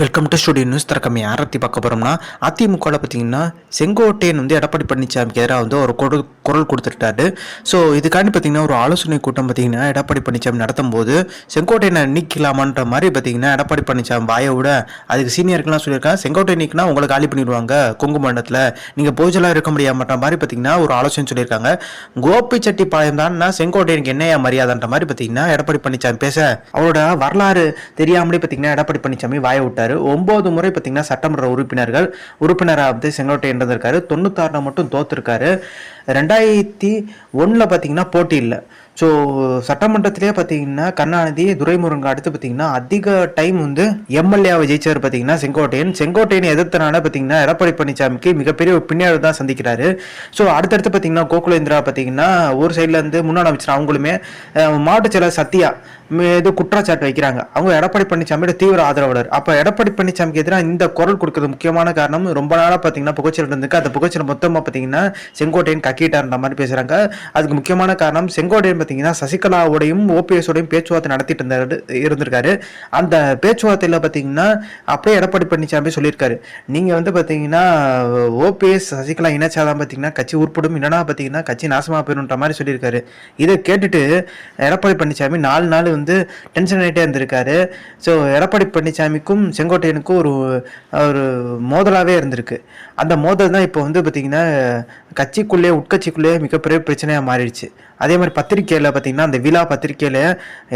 Welcome to studio news திறக்கம். யாரை பற்றி பார்க்க போகிறோம்னா அதிமுகவில் பார்த்தீங்கன்னா செங்கோட்டையன் வந்து எடப்பாடி பழனிசாமிக்கு எதிராக வந்து ஒரு குரல் குரல் கொடுத்துட்டாரு. ஸோ இதுக்காண்டி பார்த்தீங்கன்னா ஒரு ஆலோசனை கூட்டம் பார்த்தீங்கன்னா எடப்பாடி பழனிசாமி நடத்தும் போது செங்கோட்டையனை நீக்கலாமான்ற மாதிரி பார்த்தீங்கன்னா எடப்பாடி பழனிசாமி வாயை விட அதுக்கு சீனியருக்குலாம் சொல்லியிருக்காங்க. செங்கோட்டை நீக்கினா உங்களை காலி பண்ணிடுவாங்க கொங்கு மண்டலத்தில். நீங்கள் பூஜலாக இருக்க முடியாமன்ற மாதிரி பார்த்தீங்கன்னா ஒரு ஆலோசனை சொல்லியிருக்காங்க. கோபிச்செட்டிப்பாளையம் தான்னா செங்கோட்டையனுக்கு என்னையா மரியாதைன்ற மாதிரி பார்த்தீங்கன்னா எடப்பாடி பழனிசாமி பேச அவரோட வரலாறு தெரியாமலே பார்த்தீங்கன்னா எடப்பாடி பழனிசாமி வாயை விட்டாரு. ஒன்பது முறை பார்த்தீங்கன்னா சட்டமன்ற உறுப்பினர்கள் உறுப்பினராக வந்து செங்கோட்டையன் இருந்திருக்காரு தொண்ணூத்தாறில் மட்டும் தோத்துருக்காரு. ரெண்டாயிரத்தி ஒன்றில் பார்த்தீங்கன்னா போட்டி இல்லை. ஸோ சட்டமன்றத்திலே பார்த்தீங்கன்னா கருணாநிதி துரைமுருங்க அடுத்து பார்த்தீங்கன்னா அதிக டைம் வந்து எம்எல்ஏவை ஜெயிச்சவர் பார்த்தீங்கன்னா செங்கோட்டையன். செங்கோட்டையன் எதிர்த்தனால பார்த்தீங்கன்னா எடப்பாடி பழனிசாமிக்கு மிகப்பெரிய ஒரு பின்னடைவு தான் சந்திக்கிறாரு. ஸோ அடுத்தடுத்து பார்த்தீங்கன்னா கோகுலேந்திரா பார்த்தீங்கன்னா ஒரு சைட்லேருந்து முன்னாள் அமைச்சர் அவங்களுமே மாவட்ட செயலர் சத்யா இது குற்றச்சாட்டு வைக்கிறாங்க. அவங்க எடப்பாடி பழனிசாமியோட தீவிர ஆதரவாளர். அப்போ எடப்பாடி பழனிசாமிக்கு எதிராக இந்த குரல் கொடுக்கறது முக்கியமான காரணம் ரொம்ப நாளாக பார்த்தீங்கன்னா புகைச்சல் இருந்திருக்கு. அந்த புகைச்சல் மொத்தமாக பார்த்தீங்கன்னா செங்கோட்டையன் கக்கிட்டார்ன்ற மாதிரி பேசுகிறாங்க அதுக்கு முக்கியமான காரணம் செங்கோட்டையன் பார்த்தீங்கன்னா சசிகலாவோடையும் ஓபிஎஸோடையும் பேச்சுவார்த்தை நடத்திட்டு இருந்தாரு இருந்திருக்காரு. அந்த பேச்சுவார்த்தையில் பார்த்தீங்கன்னா அப்படியே எடப்பாடி பழனிசாமி சொல்லியிருக்காரு. நீங்கள் வந்து பார்த்தீங்கன்னா ஓபிஎஸ் சசிகலா இணைச்சாதான் பார்த்தீங்கன்னா கட்சி உருப்படும் இல்லைனா பார்த்தீங்கன்னா கட்சி நாசமாக போயிடும்ன்ற மாதிரி சொல்லியிருக்காரு. இதை கேட்டுட்டு எடப்பாடி பழனிசாமி நாலு நாள் வந்து டென்ஷன் ஆகிட்டே இருந்திருக்காரு. ஸோ எடப்பாடி பழனிசாமிக்கும் செங்கோட்டையனுக்கும் ஒரு ஒரு மோதலாகவே இருந்திருக்கு. அந்த மோதல் தான் இப்போ வந்து பார்த்தீங்கன்னா கட்சிக்குள்ளேயே உட்கட்சிக்குள்ளேயே மிகப்பெரிய பிரச்சனையாக மாறிடுச்சு. அதே மாதிரி பத்திரிக்கையில் பார்த்தீங்கன்னா அந்த விழா பத்திரிக்கையில்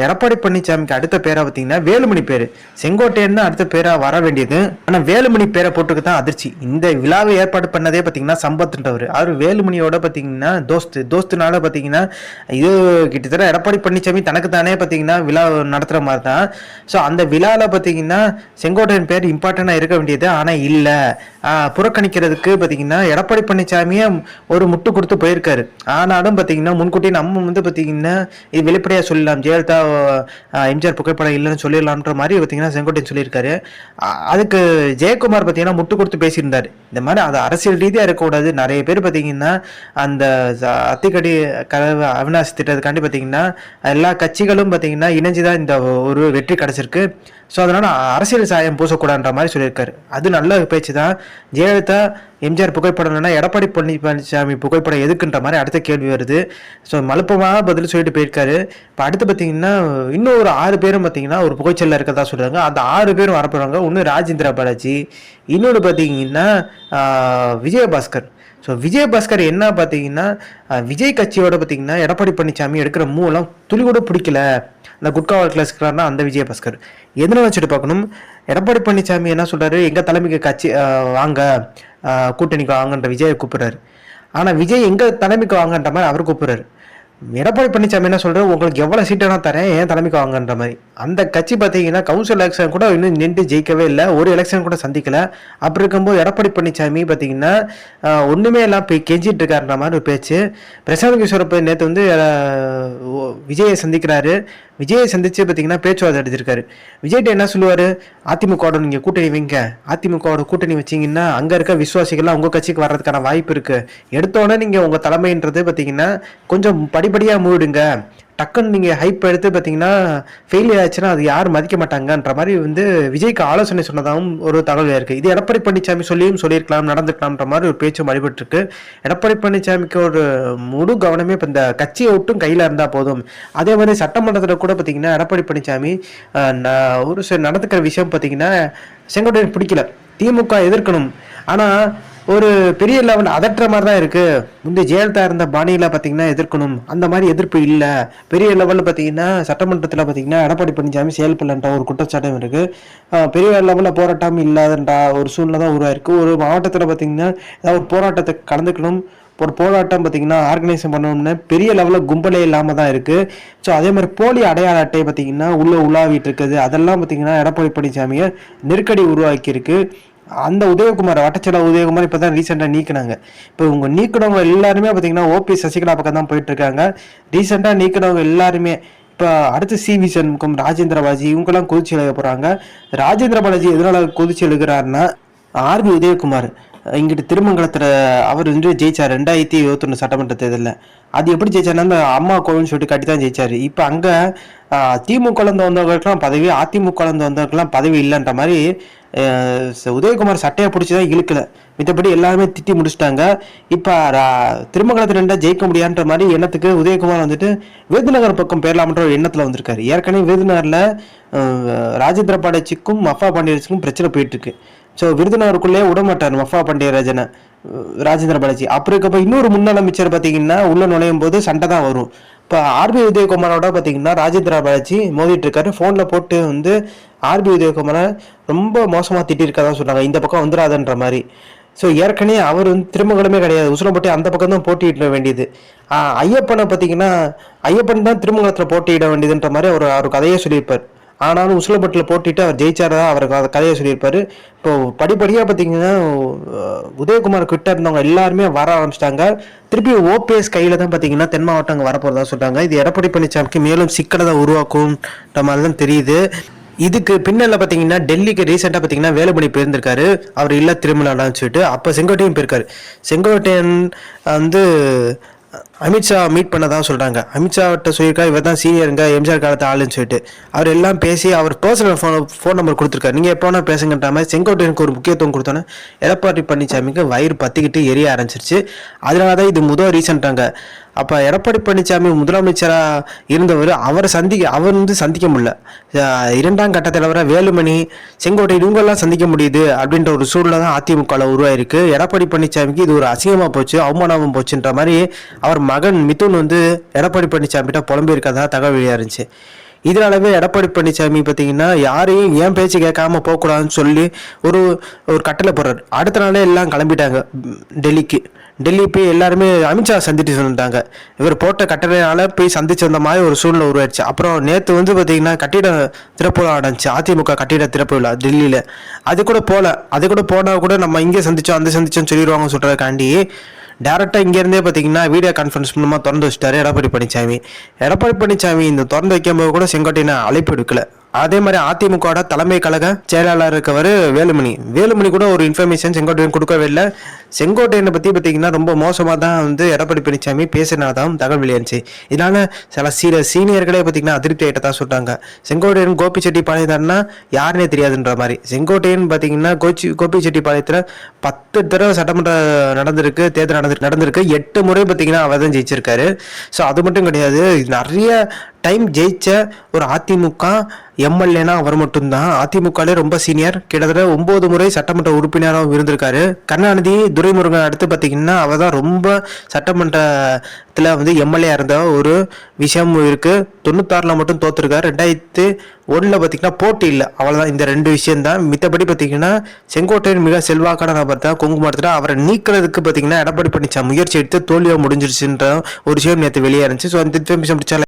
எடப்பாடி பழனிசாமிக்கு அடுத்த பேராக பார்த்தீங்கன்னா வேலுமணி பேர். செங்கோட்டையன் தான் அடுத்த பேராக வர வேண்டியது. ஆனால் வேலுமணி பேரை போட்டுக்கு தான் அதிர்ச்சி. இந்த விழாவை ஏற்பாடு பண்ணதே பார்த்தீங்கன்னா சம்பத்ன்றவர். அவர் வேலுமணியோட பார்த்தீங்கன்னா தோஸ்து தோஸ்துனால பார்த்தீங்கன்னா இது கிட்டத்தட்ட எடப்பாடி பழனிசாமி தனக்கு தானே பார்த்தீங்கன்னா விழா நடத்துகிற மாதிரி தான் ஸோ அந்த விழாவில் பார்த்தீங்கன்னா செங்கோட்டையன் பேர் இம்பார்ட்டண்ட்டாக இருக்க வேண்டியது. ஆனால் இல்லை. புறக்கணிக்கிறதுக்கு பார்த்தீங்கன்னா எடப்பாடி பழனிசாமியே ஒரு முட்டு கொடுத்து போயிருக்காரு. ஆனாலும் பார்த்தீங்கன்னா முன்கூட்டியே நம்ம வந்து பார்த்தீங்கன்னா இது வெளிப்படையாக சொல்லலாம். ஜெயலலிதா எம்ஜிஆர் புகைப்படம் இல்லைன்னு சொல்லிடலான்ற மாதிரி பார்த்தீங்கன்னா செங்கோட்டையன் சொல்லியிருக்காரு. அதுக்கு ஜெயக்குமார் பார்த்தீங்கன்னா முட்டு கொடுத்து பேசியிருந்தார். இந்த மாதிரி அது அரசியல் ரீதியாக இருக்கக்கூடாது. நிறைய பேர் பார்த்தீங்கன்னா அந்த அத்திக்கடி கதவு அவினாசி திட்டத்துக்காண்டி பார்த்தீங்கன்னா எல்லா கட்சிகளும் பார்த்தீங்கன்னா இணைஞ்சு தான் இந்த ஒரு வெற்றி கிடச்சிருக்கு. ஸோ அதனால் அரசியல் சாயம் பூசக்கூடாதுன்ற மாதிரி சொல்லியிருக்காரு. அது நல்ல பேச்சு தான் ஜெயலலிதா எம்ஜிஆர் புகைப்படம் இல்லைன்னா எடப்பாடி பழனிசாமி புகைப்படம் எதுக்குன்ற மாதிரி அடுத்த கேள்வி வருது. ஸோ மலுப்பமாக பதில் சொல்லிட்டு போயிருக்காரு. இப்போ அடுத்து பார்த்தீங்கன்னா இன்னும் ஒரு ஆறு பேரும் பார்த்தீங்கன்னா ஒரு புகைச்சலில் இருக்கதா சொல்கிறாங்க அந்த ஆறு பேரும் வரப்போகிறாங்க ஒன்று ராஜேந்திர பாலாஜி இன்னொன்று பார்த்தீங்கன்னா விஜயபாஸ்கர். ஸோ விஜயபாஸ்கர் என்ன பார்த்தீங்கன்னா விஜய் கட்சியோட பார்த்தீங்கன்னா எடப்பாடி பழனிசாமி எடுக்கிற மூலம் துளி கூட பிடிக்கல. அந்த குட்கா கிளாஸ்கிறாருனா அந்த விஜயபாஸ்கர். எதனை வச்சுட்டு பார்க்கணும். எடப்பாடி பழனிசாமி என்ன சொல்கிறாரு எங்கள் தலைமைக்கு கட்சி வாங்க கூட்டணிக்கு வாங்கன்ற விஜயை கூப்பிட்றாரு. ஆனால் விஜய் எங்கள் தலைமைக்கு வாங்கன்ற மாதிரி அவர் கூப்பிட்றாரு. எடப்பாடி பழனிசாமி என்ன சொல்கிறார் உங்களுக்கு எவ்வளோ சீட் வேணா தரேன் ஏன் தலைமைக்கு வாங்கன்ற மாதிரி. அந்த கட்சி பார்த்தீங்கன்னா கவுன்சில் எலெக்ஷன் கூட இன்னும் நின்று ஜெயிக்கவே இல்லை. ஒரு எலெக்ஷன் கூட சந்திக்கல. அப்படி இருக்கும்போது எடப்பாடி பழனிசாமி பார்த்தீங்கன்னா ஒன்றுமே எல்லாம் போய் கெஞ்சிட்டு இருக்காருன்ற மாதிரி ஒரு பேச்சு. பிரசாந்த் கிஷோர் போய் நேற்று வந்து விஜயை சந்திக்கிறாரு. விஜயை சந்திச்சு பார்த்தீங்கன்னா பேச்சுவார்த்தை எடுத்திருக்காரு விஜய்கிட்ட என்ன சொல்லுவார்? அதிமுகவோட நீங்கள் கூட்டணி வைங்க. அதிமுகவோட கூட்டணி வச்சீங்கன்னா அங்கே இருக்க விசுவாசிகள்லாம் உங்கள் கட்சிக்கு வர்றதுக்கான வாய்ப்பு இருக்குது எடுத்தோடனே நீங்கள் உங்கள் தலைமைன்றது பார்த்தீங்கன்னா கொஞ்சம் படிப்படியாக மூடுங்க டக்குன்னு நீங்கள் ஹைப் எடுத்து பார்த்தீங்கன்னா ஃபெயிலியர் ஆச்சுன்னா அது யாரும் மதிக்க மாட்டாங்கன்ற மாதிரி வந்து விஜய்க்கு ஆலோசனை சொன்னதாகவும் ஒரு தகவல் இருக்குது இது எடப்பாடி பழனிசாமி சொல்லியும் சொல்லியிருக்கலாம் நடந்துக்கலாம்ன்ற மாதிரி ஒரு பேச்சும் அடிபட்டிருக்கு எடப்பாடி பழனிசாமிக்கு ஒரு முழு கவனமே இப்போ இந்த கட்சியை விட்டும் கையில் இருந்தால் போதும். அதே மாதிரி சட்டமன்றத்தில் கூட பார்த்தீங்கன்னா எடப்பாடி பழனிசாமி ந- ஒரு சில நடந்துக்கிற விஷயம் பார்த்தீங்கன்னா செங்கோட்டையன் பிடிக்கல. திமுக எதிர்க்கணும். ஆனால் ஒரு பெரிய லெவல் அதற்ற மாதிரி தான் இருக்குது முந்தைய ஜெயலலிதா இருந்த பாணியில் பார்த்தீங்கன்னா எதிர்க்கணும். அந்த மாதிரி எதிர்ப்பு இல்லை. பெரிய லெவலில் பார்த்தீங்கன்னா சட்டமன்றத்தில் பார்த்தீங்கன்னா எடப்பாடி பழனிசாமி செயல்படலன்ற ஒரு குற்றச்சாட்டும் இருக்குது பெரிய லெவலில் போராட்டம் இல்லாதன்ற ஒரு சூழ்நிலை தான் உருவாயிருக்கு. ஒரு மாவட்டத்தில் பார்த்தீங்கன்னா ஏதாவது ஒரு போராட்டத்தை கலந்துக்கணும். ஒரு போராட்டம் பார்த்தீங்கன்னா ஆர்கனைசேஷன் பண்ணணும்னா பெரிய லெவலில் கும்பலே இல்லாமல் தான் இருக்குது ஸோ அதே மாதிரி போலி அடையாள அட்டை பார்த்தீங்கன்னா உள்ளே உலாவிட்டு இருக்குது. அதெல்லாம் பார்த்தீங்கன்னா எடப்பாடி பழனிசாமியை நெருக்கடி உருவாக்கியிருக்கு. அந்த உதயகுமார் வட்டச்சல உதயகுமார் இப்போ தான் ரீசெண்டாக நீக்கினாங்க. இப்போ இவங்க நீக்கினவங்க எல்லாருமே பார்த்தீங்கன்னா ஓபி சசிகலா பக்கம் தான் போயிட்டு இருக்காங்க ரீசெண்டாக நீக்கினவங்க எல்லாருமே இப்போ அடுத்து சி வி சண்முகம் ராஜேந்திர பாலாஜி இவங்கெல்லாம் கொதிச்சு எழுத போகிறாங்க ராஜேந்திர பாலாஜி எதனால கொதிச்சு எழுகிறாருன்னா ஆர்பி உதயகுமார் இங்கிட்டு திருமங்கலத்தில் அவர் வந்து ஜெயிச்சார். ரெண்டாயிரத்தி இருபத்தொன்று சட்டமன்ற தேர்தலில். அது எப்படி ஜெயிச்சாருன்னா அந்த அம்மா கோவில்னு சொல்லிட்டு கட்டி தான் ஜெயிச்சார். இப்போ அங்கே திமுக இருந்து பதவி அதிமுக இருந்து பதவி இல்லைன்ற மாதிரி உதயகுமார் சட்டையை பிடிச்சி தான் இழுக்கல. மித்தபடி எல்லாருமே திட்டி முடிச்சிட்டாங்க. இப்போ திருமங்கலத்தில் இருந்தால் ஜெயிக்க முடியான்ற மாதிரி எண்ணத்துக்கு உதயகுமார் வந்துட்டு விருதுநகர் பக்கம் பேரலாமன்ற ஒரு எண்ணத்தில் வந்திருக்காரு. ஏற்கனவே விருதுநகரில் ராஜேந்திர பாலாஜிக்கும் மஃபா பாண்டியராஜுக்கும் பிரச்சனை போயிட்டுருக்கு. ஸோ விருதுநகருக்குள்ளேயே விட மாட்டார் மஃபா பாண்டியராஜனை ராஜேந்திர பாலாஜி. அப்புறம் இருக்கப்போ இன்னொரு முன்னாள் அமைச்சர் பார்த்தீங்கன்னா உள்ளே நுழையும் போது சண்டை தான் வரும். இப்போ ஆர்பி உதயகுமாரோட பார்த்தீங்கன்னா ராஜேந்திரா பாலாஜி மோதிட்டு இருக்காரு ஃபோனில் போட்டு வந்து ஆர்பி உதயகுமாரை ரொம்ப மோசமாக திட்டிருக்கதா சொன்னாங்க. இந்த பக்கம் வந்துடாதன்ற மாதிரி. ஸோ ஏற்கனவே அவர் வந்து திருமங்கலமே கிடையாது. உசுலம்பட்டி அந்த பக்கம் தான் போட்டியிட வேண்டியது. ஐயப்பனை பார்த்தீங்கன்னா ஐயப்பன் தான் திருமங்கலத்தில் போட்டியிட வேண்டியதுன்ற மாதிரி அவர் அவர் கதையே சொல்லியிருப்பார். ஆனாலும் உசிலப்பட்டில் போட்டிட்டு அவர் ஜெயிச்சாரா அவர் கதையை சொல்லியிருப்பாரு. இப்போ படிப்படியாக பார்த்தீங்கன்னா உதயகுமார் கிட்ட இருந்தவங்க எல்லாருமே வர ஆரம்பிச்சிட்டாங்க. திருப்பி ஓபிஎஸ் கையில் தான் பார்த்தீங்கன்னா தென் மாவட்டம் அங்கே வரப்போறதா சொல்கிறாங்க இது எடப்பாடி பழனிசாமிக்கு மேலும் சிக்கலை தான் உருவாக்கும்ன்ற மாதிரி தான் தெரியுது. இதுக்கு பின்னல பார்த்தீங்கன்னா டெல்லிக்கு ரீசெண்டாக பார்த்தீங்கன்னா வேலுமணி போயிருந்திருக்காரு. அவர் இல்லை திருமலான்னு சொல்லிட்டு அப்போ செங்கோட்டையன் போயிருக்காரு. செங்கோட்டையன் வந்து அமித்ஷா மீட் பண்ணதா சொல்கிறாங்க அமித்ஷாவிட்ட சொல்லியிருக்கா இவர் தான் சீனியருங்க எம்ஜிஆர் காலத்து ஆளுன்னு சொல்லிட்டு. அவர் எல்லாம் பேசி அவர் பர்சனல் ஃபோன் ஃபோன் நம்பர் கொடுத்துருக்காரு. நீங்கள் எப்போ வேணால் பேசுங்கன்ற மாதிரி செங்கோட்டையனுக்கு ஒரு முக்கியத்துவம் கொடுத்தோன்னே எடப்பாடி பழனிசாமிக்கு வயிறு பற்றிக்கிட்டு எரிய ஆரம்பிச்சிருச்சு. அதனால தான் இது முதல் ரீசெண்டாங்க அப்போ எடப்பாடி பழனிசாமி முதலமைச்சராக இருந்தவர் அவரை சந்திக்க அவர் வந்து சந்திக்க முடியல. இரண்டாம் கட்ட தலைவராக வேலுமணி செங்கோட்டை இவங்கெல்லாம் சந்திக்க முடியுது அப்படின்ற ஒரு சூழ்நிலை தான் அதிமுகவில் உருவாயிருக்கு. எடப்பாடி பழனிசாமிக்கு இது ஒரு அசிங்கமாக போச்சு அவமானமாக போச்சுன்ற மாதிரி அவர் மகன் மிதுன் வந்து எடப்பாடி பழனிசாமிகிட்ட புலம்பியிருக்கதா தகவல் வெளியாக இருந்துச்சு இதனாலவே எடப்பாடி பழனிசாமி பார்த்தீங்கன்னா யாரையும் ஏன் பேச்சு கேட்காம போகக்கூடாதுன்னு சொல்லி ஒரு ஒரு கட்டளை போடுறாரு. அடுத்த நாளே எல்லாம் கிளம்பிட்டாங்க. டெல்லிக்கு. டெல்லி போய் எல்லாருமே அமித்ஷா சந்திட்டு சொல்லிட்டாங்க இவர் போட்ட கட்டளையால் போய் சந்திச்சு வந்த மாதிரி ஒரு சூழ்நிலை உருவாயிடுச்சு அப்புறம் நேற்று வந்து பார்த்தீங்கன்னா கட்டிட திறப்பு விழா நடந்துச்சு. அதிமுக கட்டிட திறப்பு விழா டெல்லியில். அது கூட போகல அது கூட போனால் கூட நம்ம இங்கே சந்திச்சோம் அந்த சந்திச்சோம் சொல்லிடுவாங்க சொல்கிறதுக்காண்டி டேரெக்டாக இங்கேருந்தே பார்த்தீங்கன்னா வீடியோ கான்ஃபரன்ஸ் மூலமாக திறந்து வச்சிட்டாரு. எடப்பாடி பழனிசாமி எடப்பாடி பழனிசாமி இந்த திறந்து வைக்கும்போது கூட செங்கோட்டையினை அழைப்பு எடுக்கல. அதே மாதிரி அதிமுகவோட தலைமை கழக செயலாளர் இருக்கவர் வேலுமணி. வேலுமணி கூட ஒரு இன்ஃபர்மேஷன் செங்கோட்டையன் கொடுக்கவே இல்லை. செங்கோட்டையனை பற்றி பார்த்தீங்கன்னா ரொம்ப மோசமாக தான் வந்து எடப்பாடி பழனிசாமி பேசினாதான் தகவல் வெளியாச்சு இதனால சில சீர சீனியர்களே பார்த்தீங்கன்னா அதிருப்தி தான் சொல்கிறாங்க செங்கோட்டையன் பாளையத்தார்னா யாருன்னே தெரியாதுன்ற மாதிரி. செங்கோட்டையன் பார்த்தீங்கன்னா கோச்சி கோபிச்செட்டிப்பாளையத்தில் பத்து தடவை சட்டமன்ற நடந்திருக்கு தேர்தல் நடந்து நடந்திருக்கு. எட்டு முறை பார்த்தீங்கன்னா அவர் தான் ஜெயிச்சிருக்காரு. ஸோ அது மட்டும் கிடையாது. நிறைய டைம் ஜெயிச்ச ஒரு அதிமுக எம்எல்ஏனா அவர் மட்டும்தான். அதிமுகலே ரொம்ப சீனியர் கிட்டத்தட்ட ஒன்பது முறை சட்டமன்ற உறுப்பினராகவும் இருந்திருக்காரு. கருணாநிதி துரைமுருகன் அடுத்து பார்த்தீங்கன்னா அவர் தான் ரொம்ப சட்டமன்றத்தில் வந்து எம்எல்ஏ இருந்த ஒரு விஷயம் இருக்குது தொண்ணூத்தாறில் மட்டும் தோற்றுருக்கார் ரெண்டாயிரத்து ஒன்றில் பார்த்தீங்கன்னா போட்டி இல்லை. அவ்வளோதான் இந்த ரெண்டு விஷயம்தான். மித்தபடி பார்த்தீங்கன்னா செங்கோட்டையின் மிக செல்வாக்கான நபர் தான். குங்குமத்தில் அவரை நீக்கிறதுக்கு பார்த்தீங்கன்னா எடப்பாடி பழனிசாமி முயற்சி எடுத்து தோல்வியாக முடிஞ்சிருச்சுன்ற ஒரு விஷயம் நேற்று வெளியே இருந்துச்சு. ஸோ அந்த இன்ஃபர்மேஷன் பிடிச்சா